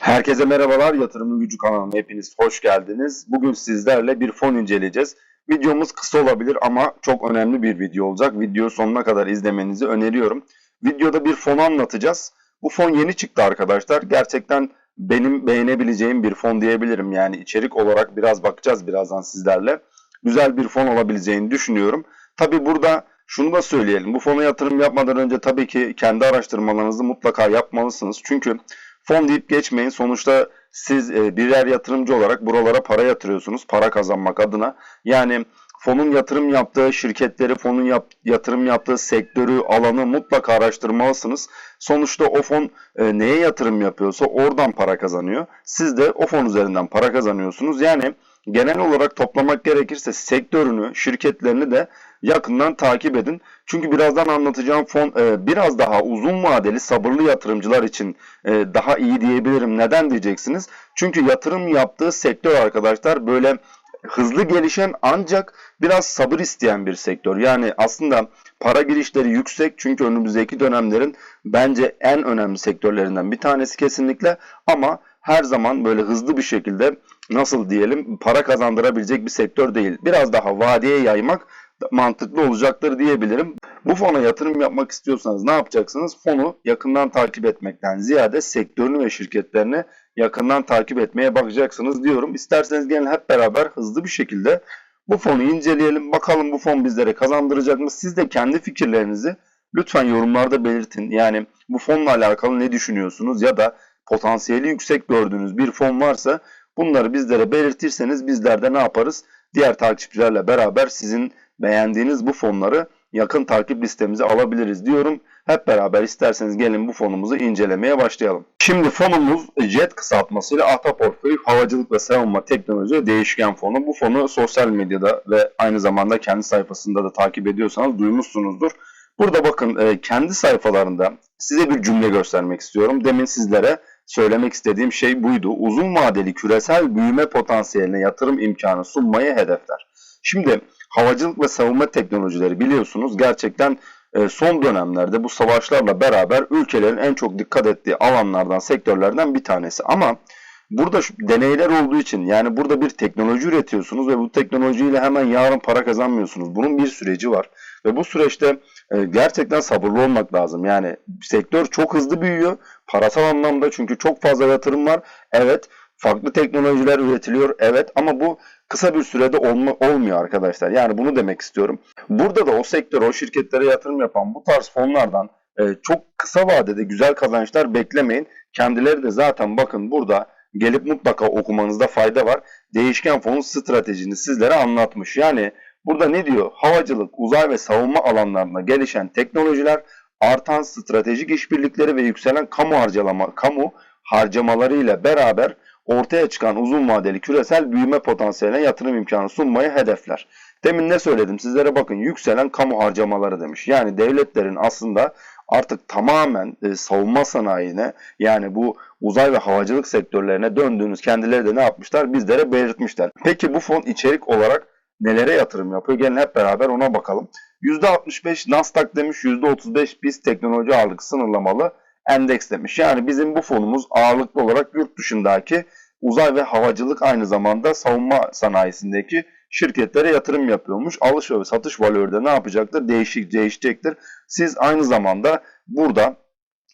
Herkese merhabalar. Yatırımın Gücü kanalına hepiniz hoş geldiniz. Bugün sizlerle bir fon inceleyeceğiz. Videomuz kısa olabilir ama çok önemli bir video olacak. Videoyu sonuna kadar izlemenizi öneriyorum. Videoda bir fonu anlatacağız. Bu fon yeni çıktı arkadaşlar. Gerçekten benim beğenebileceğim bir fon diyebilirim. Yani içerik olarak biraz bakacağız birazdan sizlerle. Güzel bir fon olabileceğini düşünüyorum. Tabi burada şunu da söyleyelim. Bu fona yatırım yapmadan önce tabii ki kendi araştırmalarınızı mutlaka yapmalısınız. Çünkü fon deyip geçmeyin. Sonuçta siz e, birer yatırımcı olarak buralara para yatırıyorsunuz. Para kazanmak adına. Yani fonun yatırım yaptığı şirketleri, fonun yap, yatırım yaptığı sektörü, alanı mutlaka araştırmalısınız. Sonuçta o fon e, neye yatırım yapıyorsa oradan para kazanıyor. Siz de o fon üzerinden para kazanıyorsunuz. Yani genel olarak toplamak gerekirse sektörünü, şirketlerini de yakından takip edin. Çünkü birazdan anlatacağım fon e, biraz daha uzun vadeli sabırlı yatırımcılar için e, daha iyi diyebilirim. Neden diyeceksiniz? Çünkü yatırım yaptığı sektör arkadaşlar böyle hızlı gelişen ancak biraz sabır isteyen bir sektör. Yani aslında para girişleri yüksek çünkü önümüzdeki dönemlerin bence en önemli sektörlerinden bir tanesi kesinlikle ama her zaman böyle hızlı bir şekilde nasıl diyelim para kazandırabilecek bir sektör değil. Biraz daha vadeye yaymak mantıklı olacaktır diyebilirim. Bu fona yatırım yapmak istiyorsanız ne yapacaksınız? Fonu yakından takip etmekten ziyade sektörünü ve şirketlerini yakından takip etmeye bakacaksınız diyorum. İsterseniz gelin hep beraber hızlı bir şekilde bu fonu inceleyelim. Bakalım bu fon bizlere kazandıracak mı? Siz de kendi fikirlerinizi lütfen yorumlarda belirtin. Yani bu fonla alakalı ne düşünüyorsunuz ya da potansiyeli yüksek gördüğünüz bir fon varsa bunları bizlere belirtirseniz bizler de ne yaparız? Diğer takipçilerle beraber sizin beğendiğiniz bu fonları yakın takip listemize alabiliriz diyorum. Hep beraber isterseniz gelin bu fonumuzu incelemeye başlayalım. Şimdi fonumuz JET kısaltmasıyla Ata Portföy Havacılık ve Savunma Teknoloji Değişken Fonu. Bu fonu sosyal medyada ve aynı zamanda kendi sayfasında da takip ediyorsanız duymuşsunuzdur. Burada bakın e, kendi sayfalarında size bir cümle göstermek istiyorum. Demin sizlere söylemek istediğim şey buydu. Uzun vadeli küresel büyüme potansiyeline yatırım imkanı sunmayı hedefler. Şimdi havacılık ve savunma teknolojileri biliyorsunuz gerçekten e, son dönemlerde bu savaşlarla beraber ülkelerin en çok dikkat ettiği alanlardan, sektörlerden bir tanesi. Ama burada şu deneyler olduğu için yani burada bir teknoloji üretiyorsunuz ve bu teknolojiyle hemen yarın para kazanmıyorsunuz. Bunun bir süreci var. Ve bu süreçte e, gerçekten sabırlı olmak lazım. Yani sektör çok hızlı büyüyor. Parasal anlamda çünkü çok fazla yatırım var. Evet farklı teknolojiler üretiliyor. Evet ama bu kısa bir sürede olma, olmuyor arkadaşlar. Yani bunu demek istiyorum. Burada da o sektör, o şirketlere yatırım yapan bu tarz fonlardan e, çok kısa vadede güzel kazançlar beklemeyin. Kendileri de zaten bakın burada gelip mutlaka okumanızda fayda var. Değişken fonun stratejini sizlere anlatmış. Yani burada ne diyor? Havacılık, uzay ve savunma alanlarında gelişen teknolojiler, artan stratejik işbirlikleri ve yükselen kamu harcama, kamu harcamaları ile beraber ortaya çıkan uzun vadeli küresel büyüme potansiyeline yatırım imkanı sunmayı hedefler. Demin ne söyledim sizlere bakın yükselen kamu harcamaları demiş. Yani devletlerin aslında artık tamamen e, savunma sanayine yani bu uzay ve havacılık sektörlerine döndüğünüz kendileri de ne yapmışlar bizlere belirtmişler. Peki bu fon içerik olarak nelere yatırım yapıyor? Gelin hep beraber ona bakalım. %65 Nasdaq demiş, %35 BIST teknoloji ağırlık sınırlamalı endeks demiş. Yani bizim bu fonumuz ağırlıklı olarak yurt dışındaki uzay ve havacılık aynı zamanda savunma sanayisindeki şirketlere yatırım yapıyormuş. Alış ve satış valörü de ne yapacaktır? Değişik, değişecektir. Siz aynı zamanda burada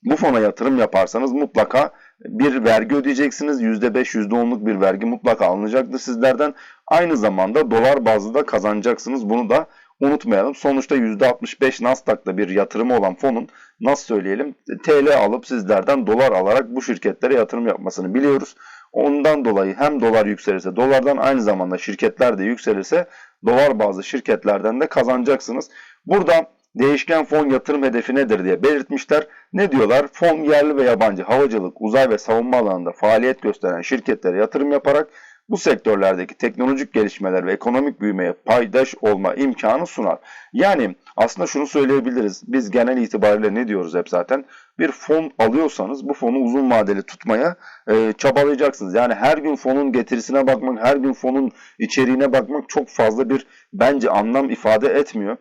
bu fona yatırım yaparsanız mutlaka bir vergi ödeyeceksiniz. %5, %10'luk bir vergi mutlaka alınacaktır sizlerden. Aynı zamanda dolar bazlı da kazanacaksınız. Bunu da unutmayalım. Sonuçta %65 Nasdaq'ta bir yatırımı olan fonun nasıl söyleyelim TL alıp sizlerden dolar alarak bu şirketlere yatırım yapmasını biliyoruz. Ondan dolayı hem dolar yükselirse dolardan aynı zamanda şirketler de yükselirse dolar bazı şirketlerden de kazanacaksınız. Burada değişken fon yatırım hedefi nedir diye belirtmişler. Ne diyorlar? Fon yerli ve yabancı havacılık, uzay ve savunma alanında faaliyet gösteren şirketlere yatırım yaparak bu sektörlerdeki teknolojik gelişmeler ve ekonomik büyümeye paydaş olma imkanı sunar. Yani aslında şunu söyleyebiliriz. Biz genel itibariyle ne diyoruz hep zaten? Bir fon alıyorsanız bu fonu uzun vadeli tutmaya e, çabalayacaksınız. Yani her gün fonun getirisine bakmak, her gün fonun içeriğine bakmak çok fazla bir bence anlam ifade etmiyor.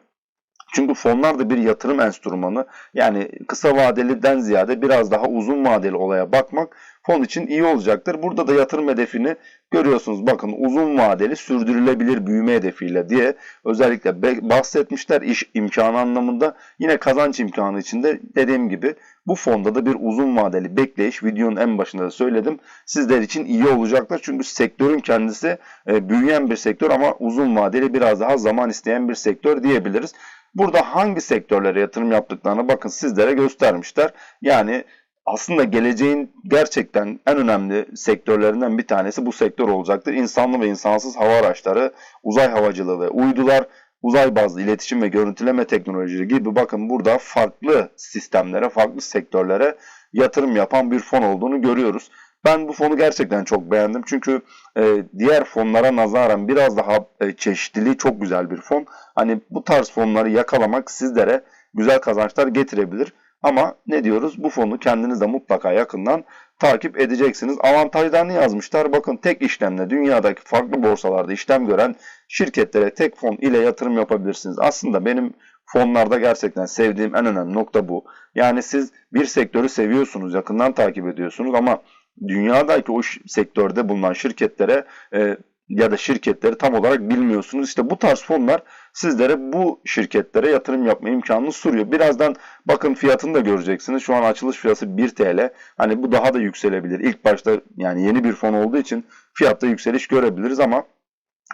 Çünkü fonlar da bir yatırım enstrümanı. Yani kısa vadeliden ziyade biraz daha uzun vadeli olaya bakmak fon için iyi olacaktır. Burada da yatırım hedefini görüyorsunuz. Bakın uzun vadeli sürdürülebilir büyüme hedefiyle diye özellikle bahsetmişler iş imkanı anlamında. Yine kazanç imkanı içinde dediğim gibi bu fonda da bir uzun vadeli bekleyiş videonun en başında da söyledim. Sizler için iyi olacaktır. Çünkü sektörün kendisi e, büyüyen bir sektör ama uzun vadeli biraz daha zaman isteyen bir sektör diyebiliriz. Burada hangi sektörlere yatırım yaptıklarını bakın sizlere göstermişler. Yani aslında geleceğin gerçekten en önemli sektörlerinden bir tanesi bu sektör olacaktır. İnsanlı ve insansız hava araçları, uzay havacılığı ve uydular, uzay bazlı iletişim ve görüntüleme teknolojileri gibi bakın burada farklı sistemlere, farklı sektörlere yatırım yapan bir fon olduğunu görüyoruz. Ben bu fonu gerçekten çok beğendim. Çünkü e, diğer fonlara nazaran biraz daha e, çeşitliliği çok güzel bir fon. Hani bu tarz fonları yakalamak sizlere güzel kazançlar getirebilir. Ama ne diyoruz? Bu fonu kendiniz de mutlaka yakından takip edeceksiniz. Avantajlarını yazmışlar. Bakın tek işlemle dünyadaki farklı borsalarda işlem gören şirketlere tek fon ile yatırım yapabilirsiniz. Aslında benim fonlarda gerçekten sevdiğim en önemli nokta bu. Yani siz bir sektörü seviyorsunuz, yakından takip ediyorsunuz ama dünyadaki o sektörde bulunan şirketlere e, ya da şirketleri tam olarak bilmiyorsunuz. İşte bu tarz fonlar sizlere bu şirketlere yatırım yapma imkanını sunuyor. Birazdan bakın fiyatını da göreceksiniz. Şu an açılış fiyatı 1 TL. Hani bu daha da yükselebilir. İlk başta yani yeni bir fon olduğu için fiyatta yükseliş görebiliriz ama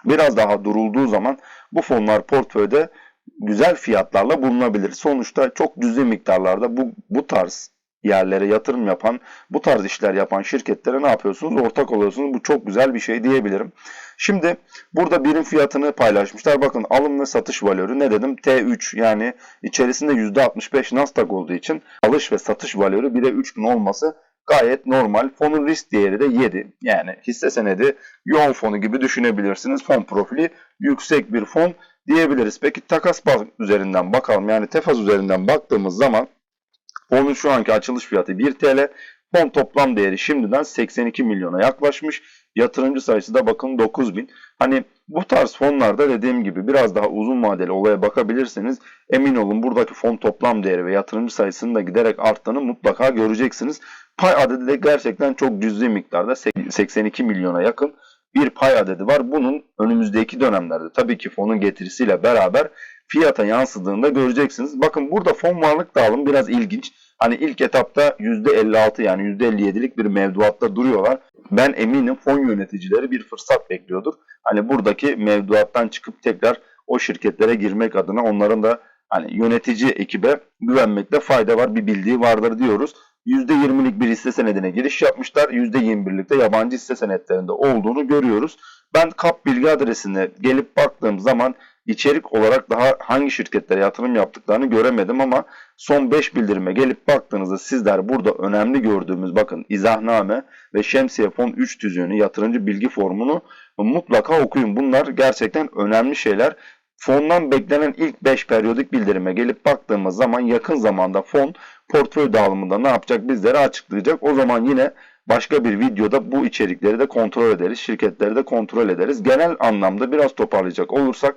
biraz daha durulduğu zaman bu fonlar portföyde güzel fiyatlarla bulunabilir. Sonuçta çok cüzi miktarlarda bu bu tarz yerlere yatırım yapan, bu tarz işler yapan şirketlere ne yapıyorsunuz? Ortak oluyorsunuz. Bu çok güzel bir şey diyebilirim. Şimdi burada birim fiyatını paylaşmışlar. Bakın alım ve satış valörü ne dedim? T3 yani içerisinde %65 Nasdaq olduğu için alış ve satış valörü 1'e 3 gün olması gayet normal. Fonun risk değeri de 7. Yani hisse senedi yoğun fonu gibi düşünebilirsiniz. Fon profili yüksek bir fon diyebiliriz. Peki takas üzerinden bakalım. Yani tefaz üzerinden baktığımız zaman fonun şu anki açılış fiyatı 1 TL. Fon toplam değeri şimdiden 82 milyona yaklaşmış. Yatırımcı sayısı da bakın 9000. Hani bu tarz fonlarda dediğim gibi biraz daha uzun vadeli olaya bakabilirseniz emin olun buradaki fon toplam değeri ve yatırımcı sayısının da giderek arttığını mutlaka göreceksiniz. Pay adedi de gerçekten çok cüzi miktarda 82 milyona yakın bir pay adedi var. Bunun önümüzdeki dönemlerde tabii ki fonun getirisiyle beraber fiyata yansıdığında göreceksiniz. Bakın burada fon varlık dağılım biraz ilginç. Hani ilk etapta %56 yani %57'lik bir mevduatta duruyorlar. Ben eminim fon yöneticileri bir fırsat bekliyordur. Hani buradaki mevduattan çıkıp tekrar o şirketlere girmek adına onların da hani yönetici ekibe güvenmekte fayda var. Bir bildiği vardır diyoruz. %20'lik bir hisse senedine giriş yapmışlar. %21'lik de yabancı hisse senetlerinde olduğunu görüyoruz. Ben kap bilgi adresine gelip baktığım zaman içerik olarak daha hangi şirketlere yatırım yaptıklarını göremedim ama son 5 bildirime gelip baktığınızda sizler burada önemli gördüğümüz bakın izahname ve şemsiye fon 3 tüzüğünü yatırımcı bilgi formunu mutlaka okuyun. Bunlar gerçekten önemli şeyler. Fondan beklenen ilk 5 periyodik bildirime gelip baktığımız zaman yakın zamanda fon portföy dağılımında ne yapacak bizlere açıklayacak. O zaman yine başka bir videoda bu içerikleri de kontrol ederiz. Şirketleri de kontrol ederiz. Genel anlamda biraz toparlayacak olursak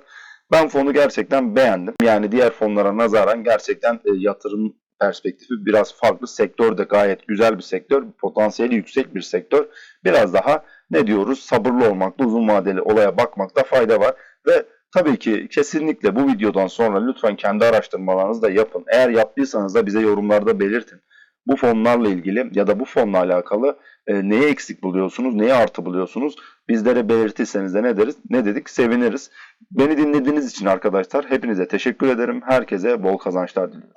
ben fonu gerçekten beğendim. Yani diğer fonlara nazaran gerçekten e, yatırım perspektifi biraz farklı. Sektör de gayet güzel bir sektör. Potansiyeli yüksek bir sektör. Biraz daha ne diyoruz sabırlı olmakta, uzun vadeli olaya bakmakta fayda var. Ve tabii ki kesinlikle bu videodan sonra lütfen kendi araştırmalarınızı da yapın. Eğer yaptıysanız da bize yorumlarda belirtin. Bu fonlarla ilgili ya da bu fonla alakalı e, neyi eksik buluyorsunuz, neyi artı buluyorsunuz? Bizlere belirtirseniz de ne deriz? Ne dedik? Seviniriz. Beni dinlediğiniz için arkadaşlar hepinize teşekkür ederim. Herkese bol kazançlar diliyorum.